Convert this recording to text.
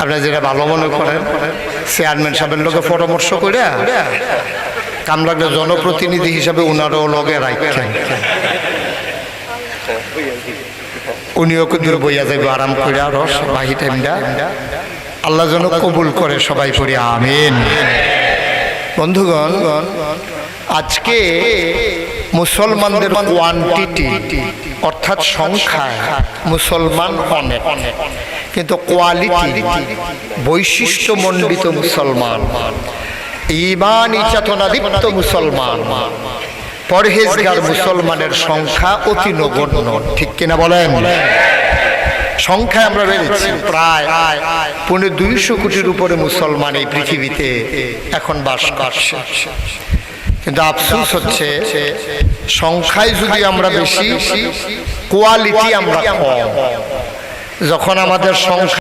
আপনারা যেটা ভালো মনে করেন চেয়ারম্যান সাহেবের লোকে পরামর্শ করে কাম জনপ্রতিনিধি হিসাবে উনারও লগে রাখছেন উনিও কিন্তু বইয়া যাইব, আরাম করে আরও বাহি টাইমটা। আল্লাহ যেন কবুল করে সবাই পড়ি, আমিন। বন্ধুগণ, আজকে মুসলমানদের কোয়ান্টিটি অর্থাৎ সংখ্যা মুসলমান অনেক। কিন্তু কোয়ালিটি বৈশিষ্ট্য মণ্ডিত মুসলমান ইমান ইচাতনাদীপ্ত মুসলমান, পরহেজগার মুসলমানের সংখ্যা অতি নগণ্য, ঠিক কিনা বলেন? সংখ্যায় আমরা বেড়েছি প্রায় পনেরো দুইশো কোটির উপরে মুসলমান এই পৃথিবীতে এখন বাস করছে। কিন্তু আফসোস হচ্ছে, সংখ্যায় যদি আমরা বেশি কোয়ালিটি আমরা কম। যখন আমাদের সংখ্যা